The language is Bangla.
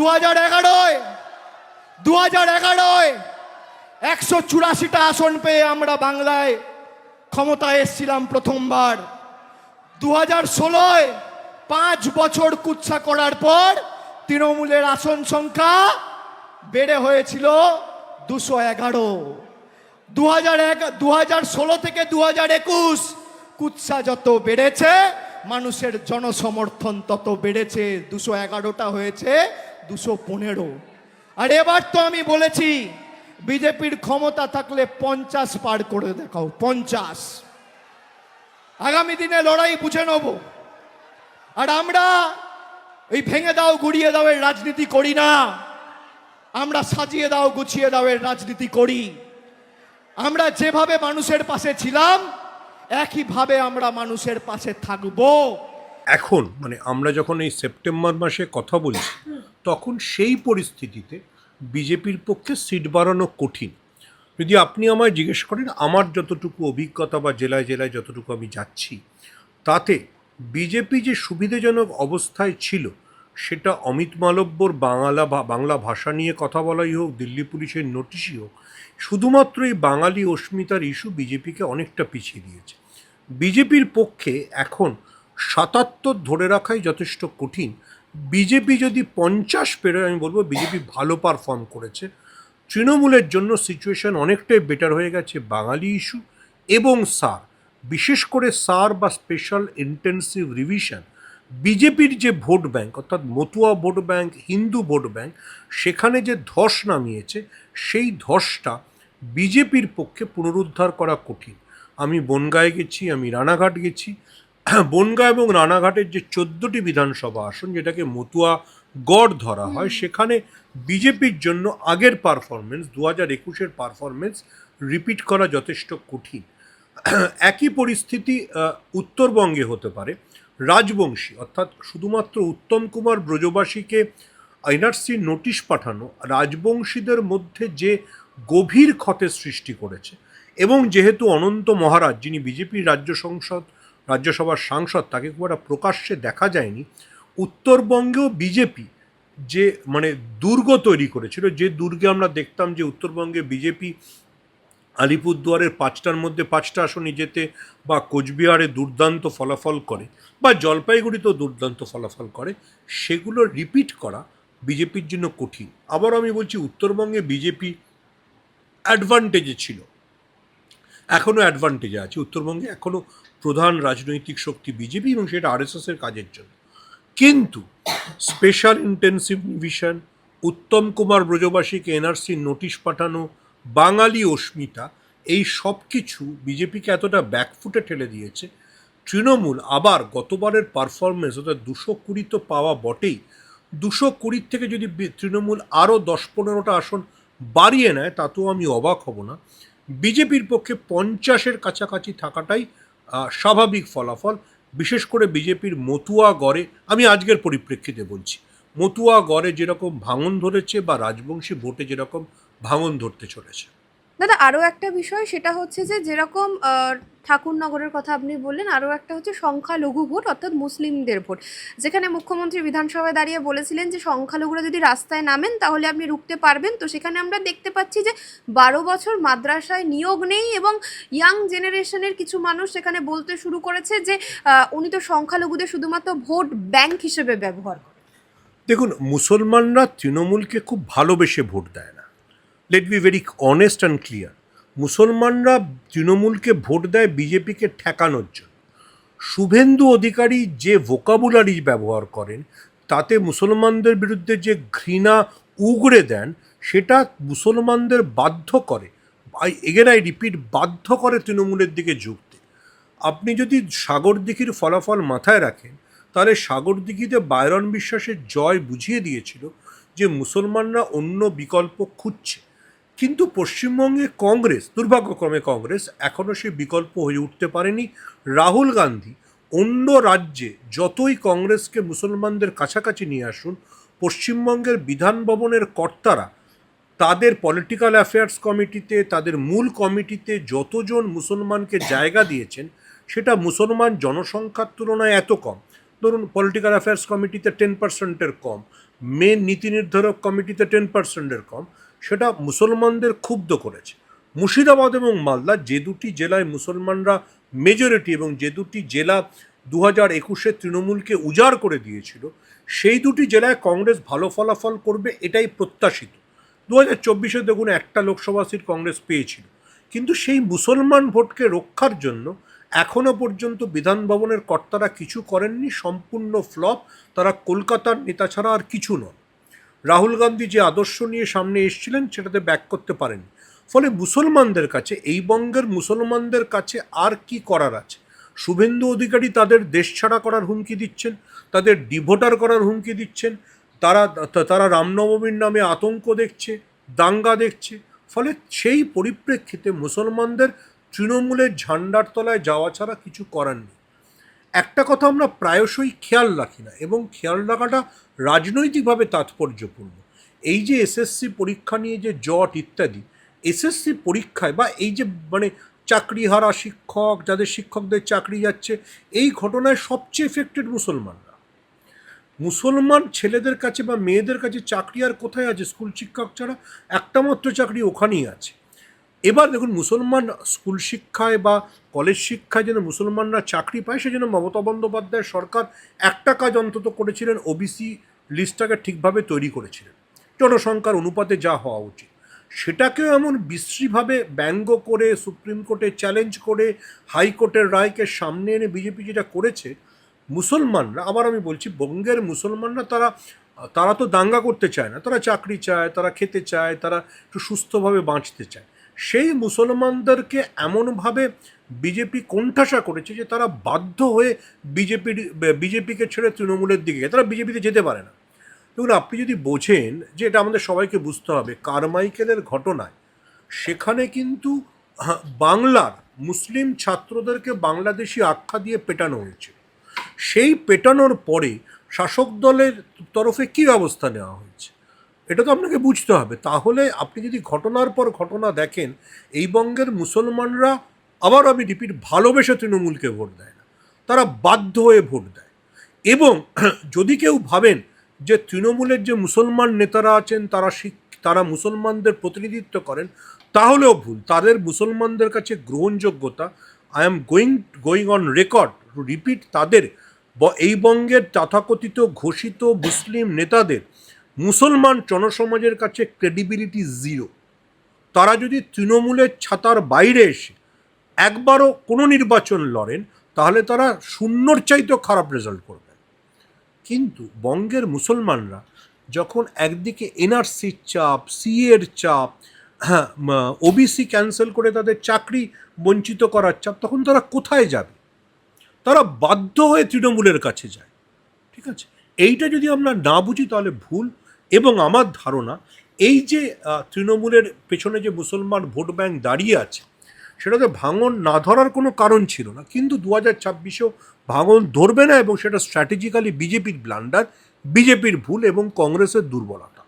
দু হাজার এগারোয় দু হাজার এগারোয় একশো চুরাশিটা আসন পেয়ে আমরা বাংলায় ক্ষমতায় এসেছিলাম প্রথমবার। দু হাজার ষোলোয় পাঁচ বছর কুৎসা করার পর তৃণমূলের আসন সংখ্যা বেড়ে হয়েছিল দুশো এগারো। দু হাজার এক দু হাজার ষোলো থেকে দু হাজার একুশ কুৎসা যত বেড়েছে মানুষের জনসমর্থন তত বেড়েছে, দুশো এগারোটা হয়েছে, দুশো পনেরো। আর এবার তো আমি বলেছি, বিজেপির ক্ষমতা থাকলে পঞ্চাশ পার করে দেখাও, পঞ্চাশ। আগামী দিনে লড়াই বুঝে নেব। আর আমরা এই ভেঙে দাও, গুড়িয়ে দাও এর রাজনীতি করি না। আমরা সাজিয়ে দাও, গুছিয়ে দাও এর রাজনীতি করি। আমরা যেভাবে মানুষের পাশে ছিলাম একইভাবে আমরা মানুষের পাশে থাকব। এখন মানে আমরা যখন এই সেপ্টেম্বর মাসে কথা বলছি, তখন সেই পরিস্থিতিতে বিজেপির পক্ষে সিট বাড়ানো কঠিন। যদি আপনি আমায় জিজ্ঞেস করেন, আমার যতটুকু অভিজ্ঞতা বা জেলায় জেলায় যতটুকু আমি যাচ্ছি, তাতে বিজেপি যে সুবিধাজনক অবস্থায় ছিল, সেটা অমিত মালব্যর বাংলা বাংলা ভাষা নিয়ে কথা বলাই হোক, দিল্লি পুলিশের নোটিশই হোক শুধুমাত্র এই বাঙালি অস্মিতার ইস্যু বিজেপিকে অনেকটা পিছিয়ে দিয়েছে। বিজেপির পক্ষে এখন সাতাত্তর ধরে রাখাই যথেষ্ট কঠিন। বিজেপি যদি পঞ্চাশ পেরোয় আমি বলব বিজেপি ভালো পারফর্ম করেছে। তৃণমূলের জন্য সিচুয়েশন অনেকটাই বেটার হয়ে গেছে বাঙালি ইস্যু এবং সার। বিশেষ করে সার বা স্পেশাল ইন্টেন্সিভ রিভিশন বিজেপির যে ভোট ব্যাংক, অর্থাৎ Matua vote bank, Hindu vote bank, সেখানে যে ধস নামিয়েছে, সেই ধসটা বিজেপির পক্ষে পুনরুদ্ধার করা কঠিন। আমি বনগাঁয় গেছি আমি রানাঘাট গেছি। বনগাঁ এবং রানাঘাটের যে চোদ্দোটি বিধানসভা আসন যেটাকে মতুয়া গড় ধরা হয় সেখানে বিজেপির জন্য আগের পারফরমেন্স দু হাজার একুশের পারফরমেন্স রিপিট করা যথেষ্ট কঠিন। একই পরিস্থিতি উত্তরবঙ্গে হতে পারে। রাজবংশী অর্থাৎ শুধুমাত্র উত্তম কুমার ব্রজবাসীকে এনআরসি নোটিশ পাঠানো রাজবংশীদের মধ্যে যে গভীর ক্ষতের সৃষ্টি করেছে। এবং যেহেতু অনন্ত মহারাজ, যিনি বিজেপির রাজ্য সংসদ, রাজ্যসভার সাংসদ, তাকে খুব একটা প্রকাশ্যে দেখা যায়নি, উত্তরবঙ্গেও বিজেপি যে মানে দুর্গ তৈরি করেছিল, যে দুর্গে আমরা দেখতাম যে উত্তরবঙ্গে বিজেপি আলিপুরদুয়ারের পাঁচটার মধ্যে পাঁচটা আসনে যেতে বা কোচবিহারে দুর্দান্ত ফলাফল করে বা জলপাইগুড়িতেও দুর্দান্ত ফলাফল করে, সেগুলো রিপিট করা বিজেপির জন্য কঠিন। আবার আমি বলছি, উত্তরবঙ্গে বিজেপি অ্যাডভান্টেজে ছিল। এখনও অ্যাডভান্টেজে আছে। উত্তরবঙ্গে এখনও প্রধান রাজনৈতিক শক্তি বিজেপি এবং সেটা আরএসএসের কাজের জন্য। কিন্তু special intensive division Uttam Kumar ব্রজবাসীকে NRC notice পাঠানো, বাঙালি অস্মিতা, এই সব কিছু বিজেপিকে এতটা ব্যাকফুটে ঠেলে দিয়েছে। তৃণমূল আবার গতবারের পারফরমেন্স অর্থাৎ দুশো কুড়ি তো পাওয়া বটেই, দুশো কুড়ির থেকে যদি তৃণমূল আরও দশ পনেরোটা আসন বাড়িয়ে নেয়, তাতেও আমি অবাক হব না। বিজেপির পক্ষে পঞ্চাশের কাছাকাছি থাকাটাই স্বাভাবিক ফলাফল। বিশেষ করে বিজেপির মতুয়া গড়ে, আমি আজকের পরিপ্রেক্ষিতে বলছি, মতুয়া গড়ে যেরকম ভাঙন ধরেছে বা রাজবংশী ভোটে যেরকম ভাঙন ধরতে চলেছে। দাদা আরও একটা বিষয়, সেটা হচ্ছে যে, যেরকম ঠাকুরনগরের কথা আপনি বললেন আরও একটা হচ্ছে সংখ্যালঘু ভোট, অর্থাৎ মুসলিমদের ভোট। যেখানে মুখ্যমন্ত্রী বিধানসভায় দাঁড়িয়ে বলেছিলেন যে, সংখ্যালঘুরা যদি রাস্তায় নামেন, তাহলে আপনি রুখতে পারবেন। তো সেখানে আমরা দেখতে পাচ্ছি যে, বারো বছর মাদ্রাসায় নিয়োগ নেই এবং ইয়াং জেনারেশনের কিছু মানুষ সেখানে বলতে শুরু করেছে যে উনি তো সংখ্যালঘুদের শুধুমাত্র ভোট ব্যাংক হিসেবে ব্যবহার করেন। দেখুন, মুসলমানরা তৃণমূলকে খুব ভালোবেসে ভোট দেয় না। Let be very honest and clear মুসলমানরা তৃণমূলকে ভোট দেয় বিজেপিকে ঠেকানোর জন্য। শুভেন্দু অধিকারী যে ভোকাবুলারি ব্যবহার করেন, তাতে মুসলমানদের বিরুদ্ধে যে ঘৃণা উগড়ে দেন, সেটা মুসলমানদের বাধ্য করে এগেন আই রিপিট বাধ্য করে তৃণমূলের দিকে ঝুঁকতে। আপনি যদি সাগরদিঘির ফলাফল মাথায় রাখেন, তাহলে সাগরদিঘিতে বায়রন বিশ্বাসের জয় বুঝিয়ে দিয়েছিল যে মুসলমানরা অন্য বিকল্প খুঁজছে। কিন্তু পশ্চিমবঙ্গে কংগ্রেস, দুর্ভাগ্যক্রমে কংগ্রেস, এখনও সে বিকল্প হয়ে উঠতে পারেনি। রাহুল গান্ধী অন্য রাজ্যে যতই কংগ্রেসকে মুসলমানদের কাছাকাছি নিয়ে আসুন, পশ্চিমবঙ্গের বিধান ভবনের কর্তারা তাদের পলিটিক্যাল অ্যাফেয়ার্স কমিটিতে, তাদের মূল কমিটিতে যতজন মুসলমানকে জায়গা দিয়েছেন, সেটা মুসলমান জনসংখ্যার তুলনায় এত কম। ধরুন পলিটিক্যাল অ্যাফেয়ার্স কমিটিতে টেন পার্সেন্টের কম মেন নীতি নির্ধারক কমিটিতে টেন পার্সেন্টের কম সেটা মুসলমানদের ক্ষুব্ধ করেছে। মুর্শিদাবাদ এবং মালদা যে দুটি জেলায় মুসলমানরা মেজরিটি এবং যে দুটি জেলা দু হাজার একুশে তৃণমূলকে উজাড় করে দিয়েছিল, সেই দুটি জেলায় কংগ্রেস ভালো ফলাফল করবে এটাই প্রত্যাশিত। দু হাজার চব্বিশে দেখুন একটা লোকসভা সিট কংগ্রেস পেয়েছিল, কিন্তু সেই মুসলমান ভোটকে রক্ষার জন্য এখনও পর্যন্ত বিধান ভবনের কর্তারা কিছু করেননি, সম্পূর্ণ ফ্লপ, তারা কলকাতার নেতা ছাড়া আর কিছু নন। রাহুল গান্ধী যে আদর্শ নিয়ে সামনে এসেছিলেন সেটাতে ব্যাক করতে পারেন। ফলে মুসলমানদের কাছে, এই বঙ্গের মুসলমানদের কাছে আর কি করার আছে? শুভেন্দু অধিকারী তাদের দেশ ছাড়া করার হুমকি দিচ্ছেন, তাদের ডিভোটার করার হুমকি দিচ্ছেন, তারা তারা রামনবমীর নামে আতঙ্ক দেখছে, দাঙ্গা দেখছে, ফলে সেই পরিপ্রেক্ষিতে মুসলমানদের তৃণমূলের ঝান্ডার তলায় যাওয়া ছাড়া কিছু করার নেই। একটা কথা আমরা প্রায়শই খেয়াল রাখি না এবং খেয়াল রাখাটা রাজনৈতিকভাবে তাৎপর্যপূর্ণ। এই যে এসএসসি পরীক্ষা নিয়ে যে জট ইত্যাদি এসএসসি পরীক্ষায় বা এই যে মানে চাকরিহারা শিক্ষক, যাদের শিক্ষকদের চাকরি যাচ্ছে, এই ঘটনায় সবচেয়ে এফেক্টেড মুসলমানরা। মুসলমান ছেলেদের কাছে বা মেয়েদের কাছে চাকরি আর কোথায় আছে? স্কুল শিক্ষক ছাড়া একটা মাত্র চাকরি ওখানেই আছে। এবার দেখুন মুসলমান স্কুল শিক্ষায় বা কলেজ শিক্ষায় যেন মুসলমানরা চাকরি পায়, সেজন্য মমতা বন্দ্যোপাধ্যায় সরকার একটা কাজ অন্তত করেছিলেন ওবিসি লিস্টটাকে ঠিকভাবে তৈরি করেছিলেন। জনসংখ্যার অনুপাতে যা হওয়া উচিত। সেটাকেও এমন বিশ্রীভাবে ব্যঙ্গ করে, সুপ্রিম কোর্টে চ্যালেঞ্জ করে হাইকোর্টের রায়কে সামনে এনে বিজেপি যেটা করেছে, মুসলমানরা, আবার আমি বলছি বঙ্গের মুসলমানরা তারা তারা তো দাঙ্গা করতে চায় না। তারা চাকরি চায়, তারা খেতে চায়, তারা একটু সুস্থভাবে বাঁচতে চায়। সেই মুসলমানদেরকে এমনভাবে বিজেপি কোণঠাসা করেছে যে তারা বাধ্য হয়ে বিজেপির, বিজেপিকে ছেড়ে তৃণমূলের দিকে তারা বিজেপিতে যেতে পারে না। দেখুন, আপনি যদি বোঝেন যে এটা আমাদের সবাইকে বুঝতে হবে, কারমাইকেলের ঘটনায় সেখানে কিন্তু বাংলার মুসলিম ছাত্রদেরকে বাংলাদেশি আখ্যা দিয়ে পেটানো হয়েছে। সেই পেটানোর পরে শাসক দলের তরফে কী ব্যবস্থা নেওয়া হয়েছে? এটা তো আপনাকে বুঝতে হবে। তাহলে আপনি যদি ঘটনার পর ঘটনা দেখেন, এই বঙ্গের মুসলমানরা আবার, আমি রিপিট, ভালোবেসে তৃণমূলকে ভোট দেয় না। তারা বাধ্য হয়ে ভোট দেয়। এবং যদি কেউ ভাবেন যে তৃণমূলের যে মুসলমান নেতারা আছেন, তারা শিখ, তারা মুসলমানদের প্রতিনিধিত্ব করেন, তাহলেও ভুল। তাদের মুসলমানদের কাছে গ্রহণযোগ্যতা I am going going on record to repeat তাদের এই বঙ্গের তথাকথিত, ঘোষিত মুসলিম নেতাদের মুসলমান জনসমাজের কাছে ক্রেডিবিলিটি জিরো তারা যদি তৃণমূলের ছাতার বাইরে এসে একবারও কোনো নির্বাচন লড়েন, তাহলে তারা শূন্যর চাইতেও খারাপ রেজাল্ট করবেন কিন্তু বঙ্গের মুসলমানরা যখন একদিকে এনআরসির চাপ সিএর চাপ হ্যাঁ ওবিসি ক্যান্সেল করে তাদের চাকরি বঞ্চিত করার চাপ, তখন তারা কোথায় যাবে? তারা বাধ্য হয়ে তৃণমূলের কাছে যায়। ঠিক আছে? এইটা যদি আমরা না বুঝি, তাহলে ভুল। এবং আমার ধারণা এই যে তৃণমূলের পেছনে যে মুসলমান ভোট ব্যাংক দাঁড়িয়ে আছে, সেটাতে ভাঙন না ধরার কোনো কারণ ছিল না। কিন্তু দু হাজার ছাব্বিশেও ভাঙন ধরবে না এবং সেটা স্ট্র্যাটেজিক্যালি বিজেপির ব্লান্ডার বিজেপির ভুল এবং কংগ্রেসের দুর্বলতা।